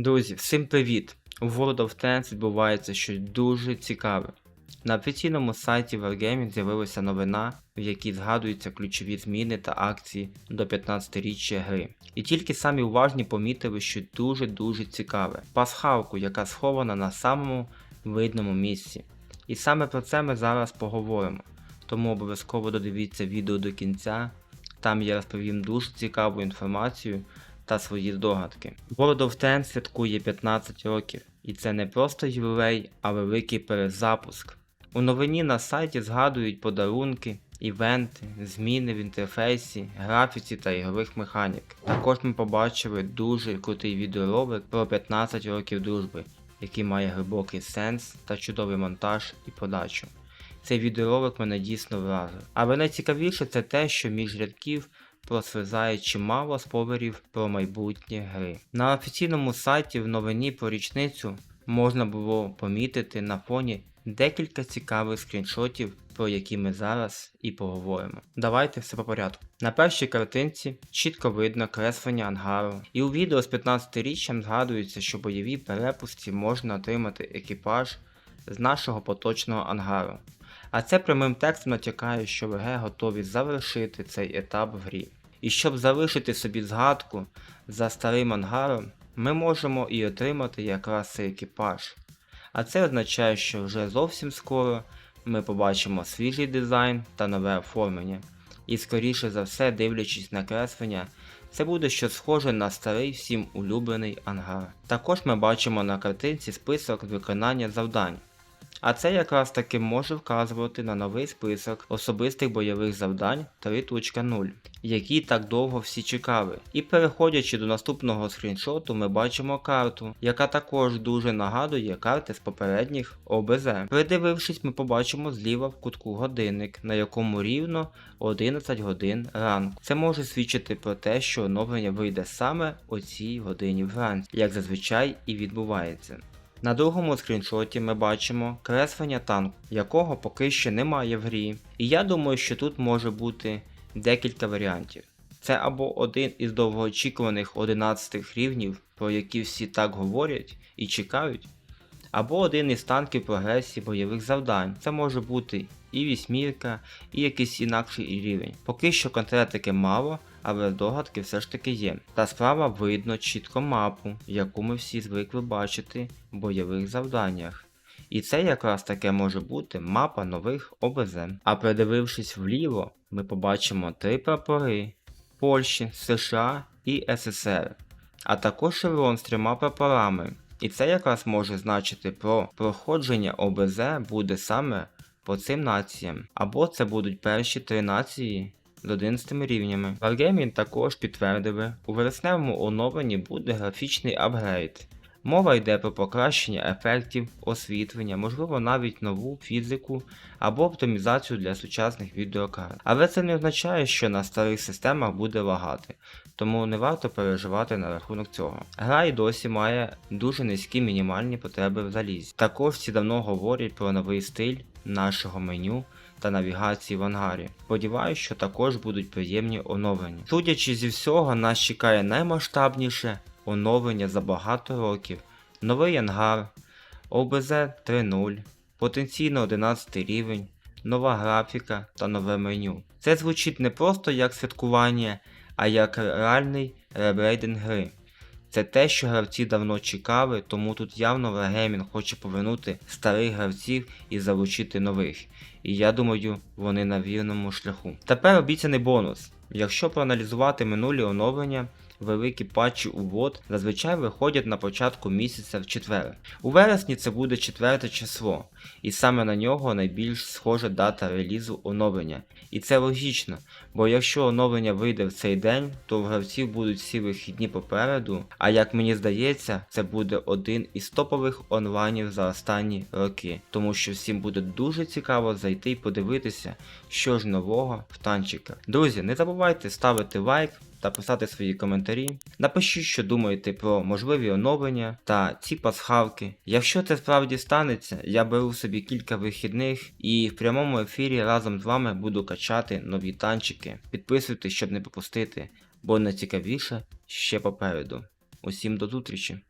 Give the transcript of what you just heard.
Друзі, всім привіт! У World of Tanks відбувається щось дуже цікаве. На офіційному сайті Wargaming з'явилася новина, в якій згадуються ключові зміни та акції до 15-річчя гри. І тільки самі уважні помітили, що дуже-дуже цікаве. Пасхалку, яка схована на самому видному місці. І саме про це ми зараз поговоримо. Тому обов'язково додивіться відео до кінця. Там я розповім дуже цікаву інформацію та свої здогадки. World of Tanks святкує 15 років, і це не просто ювілей, а великий перезапуск. У новині на сайті згадують подарунки, івенти, зміни в інтерфейсі, графіці та ігрових механік. Також ми побачили дуже крутий відеоролик про 15 років дружби, який має глибокий сенс та чудовий монтаж і подачу. Цей відеоролик мене дійсно вразив. Але найцікавіше це те, що між рядків просвизає чимало спойлерів про майбутнє гри. На офіційному сайті в новині про річницю можна було помітити на фоні декілька цікавих скріншотів, про які ми зараз і поговоримо. Давайте все по порядку. На першій картинці чітко видно креслення ангару, і у відео з 15-річчям згадується, що бойові перепустці можна отримати екіпаж з нашого поточного ангару. А це прямим текстом натякає, що ВГ готові завершити цей етап в грі. І щоб залишити собі згадку за старим ангаром, ми можемо і отримати якраз цей екіпаж. А це означає, що вже зовсім скоро ми побачимо свіжий дизайн та нове оформлення. І скоріше за все, дивлячись на креслення, це буде щось схоже на старий всім улюблений ангар. Також ми бачимо на картинці список виконання завдань. А це якраз таки може вказувати на новий список особистих бойових завдань 3.0, які так довго всі чекали. І переходячи до наступного скріншоту, ми бачимо карту, яка також дуже нагадує карти з попередніх ОБЗ. Придивившись, ми побачимо зліва в кутку годинник, на якому рівно 11 годин ранку. Це може свідчити про те, що оновлення вийде саме о цій годині вранці, як зазвичай і відбувається. На другому скріншоті ми бачимо креслення танку, якого поки що немає в грі. І я думаю, що тут може бути декілька варіантів. Це або один із довгоочікуваних 11 рівнів, про які всі так говорять і чекають, або один із танків прогресії бойових завдань. Це може бути і вісьмірка, і якийсь інакший рівень. Поки що конкретики мало, але догадки все ж таки є. Та справа видно чітко мапу, яку ми всі звикли бачити в бойових завданнях. І це якраз таке може бути мапа нових ОБЗ. А придивившись вліво, ми побачимо три прапори Польщі, США і СССР, а також шеврон з трьома прапорами. І це якраз може значити про проходження ОБЗ буде саме по цим націям, або це будуть перші три нації з 11 рівнями. Wargaming також підтвердили, у вересневому оновленні буде графічний апгрейд. Мова йде про покращення ефектів, освітлення, можливо навіть нову фізику або оптимізацію для сучасних відеокарт. Але це не означає, що на старих системах буде лагати, тому не варто переживати на рахунок цього. Гра й досі має дуже низькі мінімальні потреби в залізі. Також всі давно говорять про новий стиль нашого меню та навігації в ангарі. Сподіваюсь, що також будуть приємні оновлення. Судячи зі всього, нас чекає наймасштабніше оновлення за багато років, новий ангар, ОБЗ 3.0, потенційно 11 рівень, нова графіка та нове меню. Це звучить не просто як святкування, а як реальний ребрейдинг гри. Це те, що гравці давно чекали, тому тут явно Wargaming хоче повернути старих гравців і залучити нових. І я думаю, вони на вірному шляху. Тепер обіцяний бонус. Якщо проаналізувати минулі оновлення, великі патчі увод зазвичай виходять на початку місяця в четвер. У вересні це буде четверте число, і саме на нього найбільш схожа дата релізу оновлення. І це логічно, бо якщо оновлення вийде в цей день, то в гравців будуть всі вихідні попереду, а як мені здається, це буде один із топових онлайнів за останні роки, тому що всім буде дуже цікаво зайти і подивитися, що ж нового в танчиках. Друзі, не забувайте ставити лайк та писати свої коментарі. Напишіть, що думаєте про можливі оновлення та ці пасхалки. Якщо це справді станеться, я беру собі кілька вихідних і в прямому ефірі разом з вами буду качати нові танчики. Підписуйтесь, щоб не пропустити, бо найцікавіше ще попереду. Усім до зустрічі!